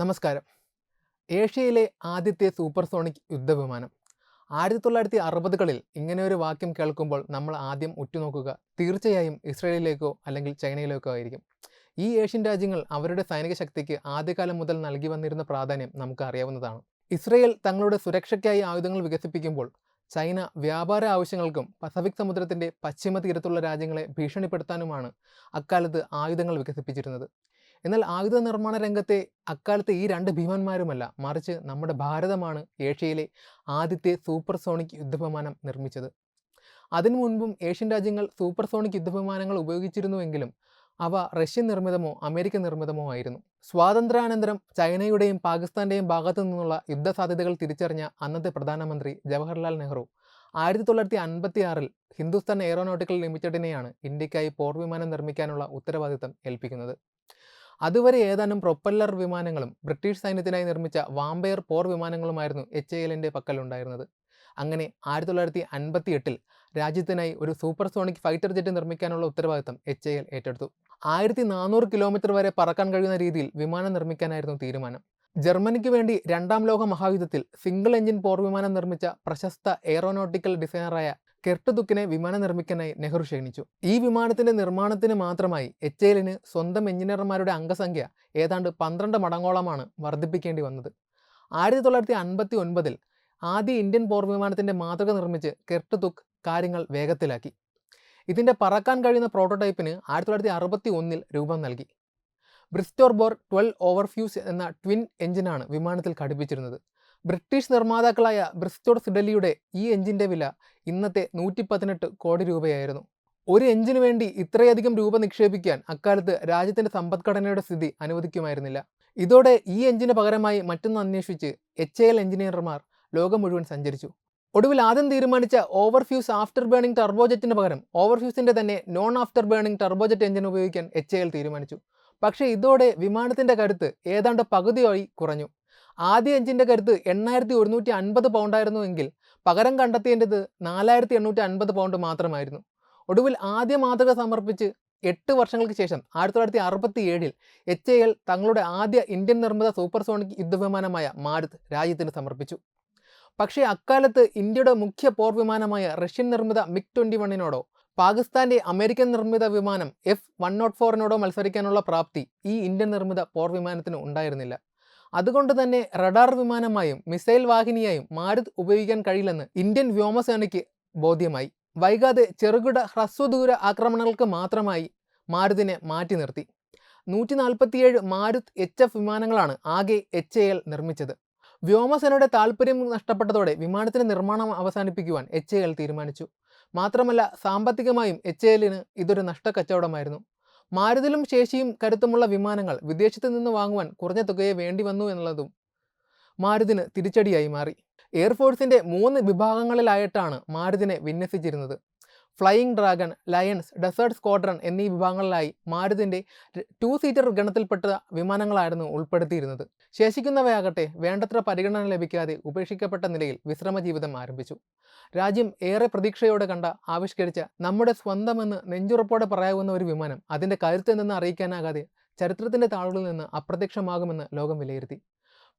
നമസ്കാരം. ഏഷ്യയിലെ ആദ്യത്തെ സൂപ്പർസോണിക് യുദ്ധവിമാനം. ആയിരത്തി തൊള്ളായിരത്തി അറുപതുകളിൽ ഇങ്ങനെ ഒരു വാക്യം കേൾക്കുമ്പോൾ നമ്മൾ ആദ്യം ഉറ്റുനോക്കുക. തീർച്ചയായും ഇസ്രയേലിലേക്കോ അല്ലെങ്കിൽ ചൈനയിലേക്കോ ആയിരിക്കും. ഈ ഏഷ്യൻ രാജ്യങ്ങൾ അവരുടെ സൈനിക ശക്തിക്ക് ആദ്യകാലം മുതൽ നൽകി വന്നിരുന്ന പ്രാധാന്യം നമുക്ക് അറിയാവുന്നതാണ്. ഇസ്രയേൽ തങ്ങളുടെ സുരക്ഷയ്ക്കായി ആയുധങ്ങൾ വികസിപ്പിക്കുമ്പോൾ ചൈന വ്യാപാര ആവശ്യങ്ങൾക്കും പസഫിക് സമുദ്രത്തിന്റെ പശ്ചിമ തീരത്തുള്ള രാജ്യങ്ങളെ ഭീഷണിപ്പെടുത്താനുമാണ് അക്കാലത്ത് ആയുധങ്ങൾ വികസിപ്പിച്ചിരുന്നത്. എന്നാൽ ആയുധ നിർമ്മാണ രംഗത്തെ അക്കാലത്തെ ഈ രണ്ട് ഭീമന്മാരുമല്ല മറിച്ച് നമ്മുടെ ഭാരതമാണ് ഏഷ്യയിലെ ആദ്യത്തെ സൂപ്പർസോണിക് യുദ്ധവിമാനം നിർമ്മിച്ചത്. അതിനു മുൻപും ഏഷ്യൻ രാജ്യങ്ങൾ സൂപ്പർസോണിക് യുദ്ധവിമാനങ്ങൾ ഉപയോഗിച്ചിരുന്നുവെങ്കിലും അവ റഷ്യൻ നിർമ്മിതമോ അമേരിക്കൻ നിർമ്മിതമോ ആയിരുന്നു. സ്വാതന്ത്ര്യാനന്തരം ചൈനയുടെയും പാകിസ്ഥാന്റെയും ഭാഗത്തു നിന്നുള്ള യുദ്ധ സാധ്യതകൾ തിരിച്ചറിഞ്ഞ അന്നത്തെ പ്രധാനമന്ത്രി ജവഹർലാൽ നെഹ്റു ആയിരത്തി തൊള്ളായിരത്തി അൻപത്തി ആറിൽ ഹിന്ദുസ്ഥാൻ എയറോനോട്ടിക്കൽ ലിമിറ്റഡിനെയാണ് ഇന്ത്യക്കായി പോർവിമാനം നിർമ്മിക്കാനുള്ള ഉത്തരവാദിത്തം ഏൽപ്പിക്കുന്നത്. അതുവരെ ഏതാനും പ്രൊപ്പല്ലർ വിമാനങ്ങളും ബ്രിട്ടീഷ് സൈന്യത്തിനായി നിർമ്മിച്ച വാമ്പയർ പോർ വിമാനങ്ങളുമായിരുന്നു എച്ച് എ എല്ലിന്റെ പക്കലുണ്ടായിരുന്നത്. അങ്ങനെ ആയിരത്തി തൊള്ളായിരത്തി അൻപത്തി എട്ടിൽ രാജ്യത്തിനായി ഒരു സൂപ്പർ സോണിക് ഫൈറ്റർ ജെറ്റ് നിർമ്മിക്കാനുള്ള ഉത്തരവാദിത്തം എച്ച് എ എൽ ഏറ്റെടുത്തു. ആയിരത്തി നാനൂറ് കിലോമീറ്റർ വരെ പറക്കാൻ കഴിയുന്ന രീതിയിൽ വിമാനം നിർമ്മിക്കാനായിരുന്നു തീരുമാനം. ജർമ്മനിക്ക് വേണ്ടി രണ്ടാം ലോക മഹായുദ്ധത്തിൽ സിംഗിൾ എഞ്ചിൻ പോർ വിമാനം നിർമ്മിച്ച പ്രശസ്ത എയറോനോട്ടിക്കൽ ഡിസൈനറായ കെർട്ട് ദുക്കിനെ വിമാനം നിർമ്മിക്കാനായി നെഹ്റു ക്ഷണിച്ചു. ഈ വിമാനത്തിന്റെ നിർമ്മാണത്തിന് മാത്രമായി എച്ച് എല്ലിന് സ്വന്തം എഞ്ചിനീയർമാരുടെ അംഗസംഖ്യ ഏതാണ്ട് പന്ത്രണ്ട് മടങ്ങോളമാണ് വർദ്ധിപ്പിക്കേണ്ടി വന്നത്. ആയിരത്തി തൊള്ളായിരത്തി അൻപത്തി ഒൻപതിൽ ആദ്യ ഇന്ത്യൻ പോർ വിമാനത്തിന്റെ മാതൃക നിർമ്മിച്ച് കെർട്ട് ദുക്ക് കാര്യങ്ങൾ വേഗത്തിലാക്കി. ഇതിന്റെ പറക്കാൻ കഴിയുന്ന പ്രോട്ടോടൈപ്പിന് ആയിരത്തി തൊള്ളായിരത്തി അറുപത്തി ഒന്നിൽ രൂപം നൽകി. ബ്രിസ്റ്റോർ ബോർ ട്വൽവ് ഓവർഫ്യൂസ് എന്ന ട്വിൻ എഞ്ചിനാണ് വിമാനത്തിൽ ഘടിപ്പിച്ചിരുന്നത്. ബ്രിട്ടീഷ് നിർമ്മാതാക്കളായ ബ്രിസ്റ്റോർ സിഡലിയുടെ ഈ എഞ്ചിന്റെ വില ഇന്നത്തെ നൂറ്റി പതിനെട്ട് കോടി രൂപയായിരുന്നു. ഒരു എഞ്ചിന് വേണ്ടി ഇത്രയധികം രൂപ നിക്ഷേപിക്കാൻ അക്കാലത്ത് രാജ്യത്തിന്റെ സമ്പദ്ഘടനയുടെ സ്ഥിതി അനുവദിക്കുമായിരുന്നില്ല. ഇതോടെ ഈ എഞ്ചിന് പകരമായി മറ്റൊന്ന് അന്വേഷിച്ച് എച്ച് എൽ എഞ്ചിനീയർമാർ ലോകം മുഴുവൻ സഞ്ചരിച്ചു. ഒടുവിൽ ആദ്യം തീരുമാനിച്ച ഓവർഫ്യൂസ് ആഫ്റ്റർ ബേണിംഗ് ടർബോജറ്റിന് പകരം ഓവർഫ്യൂസിന്റെ തന്നെ non after burning turbojet engine ഉപയോഗിക്കാൻ എച്ച് എൽ തീരുമാനിച്ചു. പക്ഷേ ഇതോടെ വിമാനത്തിന്റെ കരുത്ത് ഏതാണ്ട് പകുതിയായി കുറഞ്ഞു. ആദ്യ എഞ്ചിന്റെ കരുത്ത് എണ്ണായിരത്തി ഒരുന്നൂറ്റി അൻപത് പൗണ്ടായിരുന്നു എങ്കിൽ പകരം കണ്ടെത്തേണ്ടത് നാലായിരത്തി എണ്ണൂറ്റി അൻപത് പൗണ്ട് മാത്രമായിരുന്നു. ഒടുവിൽ ആദ്യ മാതൃക സമർപ്പിച്ച് എട്ട് വർഷങ്ങൾക്ക് ശേഷം ആയിരത്തി തൊള്ളായിരത്തി അറുപത്തി ഏഴിൽ എച്ച് എ എൽ തങ്ങളുടെ ആദ്യ ഇന്ത്യൻ നിർമ്മിത സൂപ്പർസോണിക് യുദ്ധവിമാനമായ മാരുത് രാജ്യത്തിന് സമർപ്പിച്ചു. പക്ഷേ അക്കാലത്ത് ഇന്ത്യയുടെ മുഖ്യ പോർ വിമാനമായ റഷ്യൻ നിർമ്മിത മിഗ് ട്വന്റി വണ്ണിനോടോ പാകിസ്ഥാന്റെ അമേരിക്കൻ നിർമ്മിത വിമാനം എഫ് വൺ നോട്ട് ഫോറിനോടോ മത്സരിക്കാനുള്ള പ്രാപ്തി ഈ ഇന്ത്യൻ നിർമ്മിത പോർ വിമാനത്തിന് ഉണ്ടായിരുന്നില്ല. അതുകൊണ്ട് തന്നെ റഡാർ വിമാനമായും മിസൈൽ വാഹിനിയായും മാരുത് ഉപയോഗിക്കാൻ കഴിയില്ലെന്ന് ഇന്ത്യൻ വ്യോമസേനയ്ക്ക് ബോധ്യമായി. വൈകാതെ ചെറുകിട ഹ്രസ്വദൂര ആക്രമണങ്ങൾക്ക് മാത്രമായി മാരുതിനെ മാറ്റി നിർത്തി. നൂറ്റി നാൽപ്പത്തിയേഴ് മാരുത് എച്ച് എഫ് വിമാനങ്ങളാണ് ആകെ എച്ച് എ എൽ നിർമ്മിച്ചത്. വ്യോമസേനയുടെ താൽപ്പര്യം നഷ്ടപ്പെട്ടതോടെ വിമാനത്തിന്റെ നിർമ്മാണം അവസാനിപ്പിക്കുവാൻ എച്ച് എ എൽ തീരുമാനിച്ചു. മാത്രമല്ല സാമ്പത്തികമായും എച്ച് എല്ലിന് ഇതൊരു നഷ്ടക്കച്ചവടമായിരുന്നു. മാരുതിലും ശേഷിയും കരുത്തുമുള്ള വിമാനങ്ങൾ വിദേശത്ത് നിന്ന് വാങ്ങുവാൻ കുറഞ്ഞ തുകയെ വേണ്ടി വന്നു എന്നുള്ളതും മാരുതിന് തിരിച്ചടിയായി മാറി. എയർഫോഴ്സിന്റെ മൂന്ന് വിഭാഗങ്ങളിലായിട്ടാണ് മാരുതിനെ വിന്യസിച്ചിരുന്നത്. Flying dragon lions desert squadron എന്നീ വിഭാഗങ്ങളിലായി മാരുതിന്റെ ടു സീറ്റർ ഗണത്തിൽപ്പെട്ട വിമാനങ്ങളായിരുന്നു ഉൾപ്പെടുത്തിയിരുന്നത്. ശേഷിക്കുന്നവയാകട്ടെ വേണ്ടത്ര പരിഗണന ലഭിക്കാതെ ഉപേക്ഷിക്കപ്പെട്ട നിലയിൽ വിശ്രമ ജീവിതം ആരംഭിച്ചു. രാജ്യം ഏറെ പ്രതീക്ഷയോടെ കണ്ട ആവിഷ്കരിച്ച നമ്മുടെ സ്വന്തമെന്ന് നെഞ്ചുറപ്പോടെ പറയാവുന്ന ഒരു വിമാനം അതിന്റെ കരുത്തെന്തെന്ന് അറിയിക്കാനാകാതെ ചരിത്രത്തിന്റെ താളുകളിൽ നിന്ന് അപ്രത്യക്ഷമാകുമെന്ന് ലോകം വിലയിരുത്തി.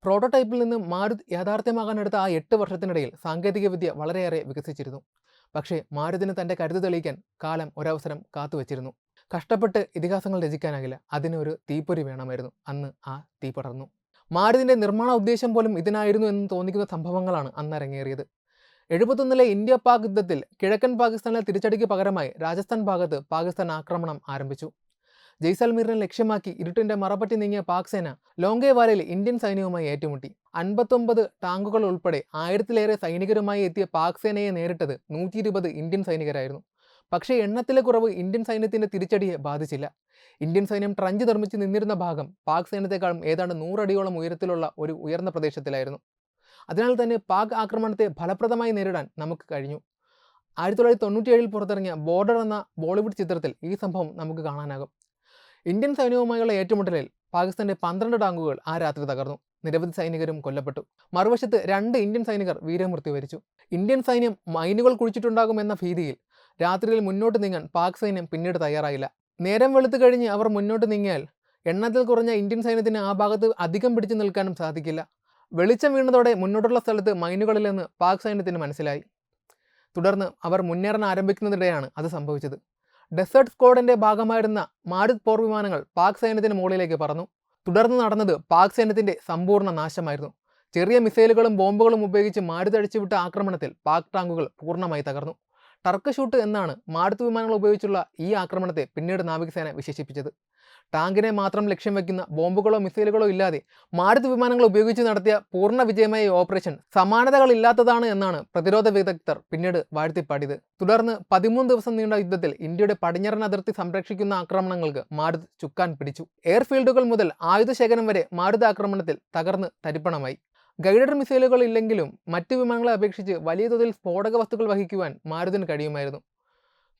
പ്രോട്ടോടൈപ്പിൽ നിന്ന് മാരുത് യാഥാർത്ഥ്യമാകാനെടുത്ത ആ എട്ട് വർഷത്തിനിടയിൽ സാങ്കേതികവിദ്യ വളരെയേറെ വികസിച്ചിരുന്നു. പക്ഷേ മാരുതിന് തന്റെ കരുത്ത് തെളിയിക്കാൻ കാലം ഒരവസരം കാത്തുവച്ചിരുന്നു. കഷ്ടപ്പെട്ട് ഇതിഹാസങ്ങൾ രചിക്കാനാകില്ല അതിനൊരു തീപ്പൊരി വേണമായിരുന്നു. അന്ന് ആ തീ പടർന്നു. മാരുതിന്റെ നിർമ്മാണ ഉദ്ദേശം പോലും ഇതിനായിരുന്നു എന്ന് തോന്നിക്കുന്ന സംഭവങ്ങളാണ് അന്ന് അരങ്ങേറിയത്. എഴുപത്തൊന്നിലെ ഇന്ത്യ പാക് യുദ്ധത്തിൽ കിഴക്കൻ പാകിസ്ഥാനിലെ തിരിച്ചടിക്ക് പകരമായി രാജസ്ഥാൻ ഭാഗത്ത് പാകിസ്ഥാൻ ആക്രമണം ആരംഭിച്ചു. ജയ്സൽമീറിനെ ലക്ഷ്യമാക്കി ഇരുട്ടിന്റെ മറപ്പറ്റി നീങ്ങിയ പാക് സേന ലോങ്കേവാലയിൽ ഇന്ത്യൻ സൈന്യവുമായി ഏറ്റുമുട്ടി. അൻപത്തൊമ്പത് ടാങ്കുകൾ ഉൾപ്പെടെ ആയിരത്തിലേറെ സൈനികരുമായി എത്തിയ പാക് സേനയെ നേരിട്ടത് നൂറ്റി ഇരുപത് ഇന്ത്യൻ സൈനികരായിരുന്നു. പക്ഷേ എണ്ണത്തിലെ കുറവ് ഇന്ത്യൻ സൈന്യത്തിന്റെ തിരിച്ചടിയെ ബാധിച്ചില്ല. ഇന്ത്യൻ സൈന്യം ട്രഞ്ച് നിർമ്മിച്ച് നിന്നിരുന്ന ഭാഗം പാക് സൈന്യത്തെക്കാളും ഏതാണ്ട് നൂറടിയോളം ഉയരത്തിലുള്ള ഒരു ഉയർന്ന പ്രദേശത്തിലായിരുന്നു. അതിനാൽ തന്നെ പാക് ആക്രമണത്തെ ഫലപ്രദമായി നേരിടാൻ നമുക്ക് കഴിഞ്ഞു. ആയിരത്തി തൊള്ളായിരത്തി തൊണ്ണൂറ്റിയേഴിൽ പുറത്തിറങ്ങിയ ബോർഡർ എന്ന ബോളിവുഡ് ചിത്രത്തിൽ ഈ സംഭവം നമുക്ക് കാണാനാകും. ഇന്ത്യൻ സൈന്യവുമായുള്ള ഏറ്റുമുട്ടലിൽ പാകിസ്ഥാന്റെ പന്ത്രണ്ട് ടാങ്കുകൾ ആ രാത്രി തകർന്നു. നിരവധി സൈനികരും കൊല്ലപ്പെട്ടു. മറുവശത്ത് രണ്ട് ഇന്ത്യൻ സൈനികർ വീരമൃത്യു വരിച്ചു. ഇന്ത്യൻ സൈന്യം മൈനുകൾ കുഴിച്ചിട്ടുണ്ടാകുമെന്ന ഭീതിയിൽ രാത്രിയിൽ മുന്നോട്ട് നീങ്ങാൻ പാക് സൈന്യം പിന്നീട് തയ്യാറായില്ല. നേരം വെളുത്തു കഴിഞ്ഞ് അവർ മുന്നോട്ട് നീങ്ങിയാൽ എണ്ണത്തിൽ കുറഞ്ഞ ഇന്ത്യൻ സൈന്യത്തിന് ആ ഭാഗത്ത് അധികം പിടിച്ചു നിൽക്കാനും സാധിക്കില്ല. വെളിച്ചം വീണതോടെ മുന്നോട്ടുള്ള സ്ഥലത്ത് മൈനുകളില്ലെന്ന് പാക് സൈന്യത്തിന് മനസ്സിലായി. തുടർന്ന് അവർ മുന്നേറാൻ ആരംഭിക്കുന്നതിടെയാണ് അത് സംഭവിച്ചത്. ഡെസേർട്ട് സ്ക്വാഡിന്റെ ഭാഗമായിരുന്ന മാരുത് പോർ വിമാനങ്ങൾ പാക് സൈന്യത്തിന് മുകളിലേക്ക് പറന്നു. തുടർന്ന് നടന്നത് പാക് സൈന്യത്തിന്റെ സമ്പൂർണ നാശമായിരുന്നു. ചെറിയ മിസൈലുകളും ബോംബുകളും ഉപയോഗിച്ച് മാരുത് അഴിച്ചുവിട്ട ആക്രമണത്തിൽ പാക് ടാങ്കുകൾ പൂർണമായി തകർന്നു. ടർക്ക് ഷൂട്ട് എന്നാണ് മാരുത് വിമാനങ്ങൾ ഉപയോഗിച്ചുള്ള ഈ ആക്രമണത്തെ പിന്നീട് നാവികസേന വിശേഷിപ്പിച്ചത്. ടാങ്കിനെ മാത്രം ലക്ഷ്യം വയ്ക്കുന്ന ബോംബുകളോ മിസൈലുകളോ ഇല്ലാതെ മാരുത് വിമാനങ്ങൾ ഉപയോഗിച്ച് നടത്തിയ പൂർണ വിജയമായ ഓപ്പറേഷൻ സമാനതകളില്ലാത്തതാണ് എന്നാണ് പ്രതിരോധ വിദഗ്ധർ പിന്നീട് വാഴ്ത്തിപ്പാടിയത്. തുടർന്ന് പതിമൂന്ന് ദിവസം നീണ്ട യുദ്ധത്തിൽ ഇന്ത്യയുടെ പടിഞ്ഞറൻ അതിർത്തി സംരക്ഷിക്കുന്ന ആക്രമണങ്ങൾക്ക് മാരുത് ചുക്കാൻ പിടിച്ചു. എയർഫീൽഡുകൾ മുതൽ ആയുധശേഖരം വരെ മാരുത് ആക്രമണത്തിൽ തകർന്ന് തരിപ്പണമായി. ഗൈഡഡ് മിസൈലുകൾ ഇല്ലെങ്കിലും മറ്റ് വിമാനങ്ങളെ അപേക്ഷിച്ച് വലിയ തോതിൽ സ്ഫോടക വസ്തുക്കൾ വഹിക്കുവാൻ മാരുതിന് കഴിയുമായിരുന്നു.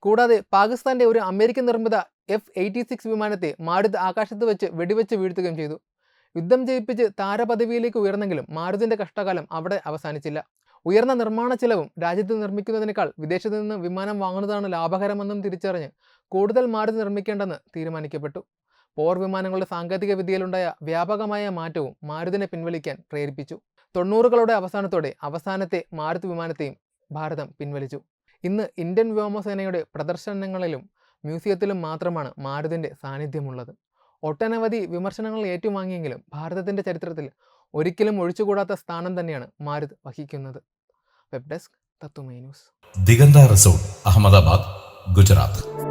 കൂടാതെ പാകിസ്ഥാന്റെ ഒരു അമേരിക്കൻ നിർമ്മിത എഫ് എയ്റ്റി സിക്സ് വിമാനത്തെ മാരുത് ആകാശത്ത് വെച്ച് വെടിവെച്ച് വീഴ്ത്തുകയും ചെയ്തു. യുദ്ധം ജയിപ്പിച്ച് താരപദവിയിലേക്ക് ഉയർന്നെങ്കിലും മാരുതിന്റെ കഷ്ടകാലം അവിടെ അവസാനിച്ചില്ല. ഉയർന്ന നിർമ്മാണ ചെലവും രാജ്യത്ത് നിർമ്മിക്കുന്നതിനേക്കാൾ വിദേശത്ത് നിന്ന് വിമാനം വാങ്ങുന്നതാണ് ലാഭകരമെന്നും തിരിച്ചറിഞ്ഞ് കൂടുതൽ മാരുതി നിർമ്മിക്കേണ്ടെന്ന് തീരുമാനിക്കപ്പെട്ടു. പോർ വിമാനങ്ങളുടെ സാങ്കേതിക വിദ്യയിലുണ്ടായ വ്യാപകമായ മാറ്റവും മാരുതിനെ പിൻവലിക്കാൻ പ്രേരിപ്പിച്ചു. തൊണ്ണൂറുകളുടെ അവസാനത്തോടെ അവസാനത്തെ മാരുതി വിമാനത്തെയും ഭാരതം പിൻവലിച്ചു. ഇന്ന് ഇന്ത്യൻ വ്യോമസേനയുടെ പ്രദർശനങ്ങളിലും മ്യൂസിയത്തിലും മാത്രമാണ് മാരുതിന്റെ സാന്നിധ്യമുള്ളത്. ഒട്ടനവധി വിമർശനങ്ങൾ ഏറ്റുവാങ്ങിയെങ്കിലും ഭാരതത്തിന്റെ ചരിത്രത്തിൽ ഒരിക്കലും ഒഴിച്ചുകൂടാത്ത സ്ഥാനം തന്നെയാണ് മാരുത് വഹിക്കുന്നത്. വെബ് ഡെസ്ക് തത്തുമൈ ന്യൂസ്. ദിഗന്ത റിസോർട്ട് അഹമ്മദാബാദ് ഗുജറാത്ത്.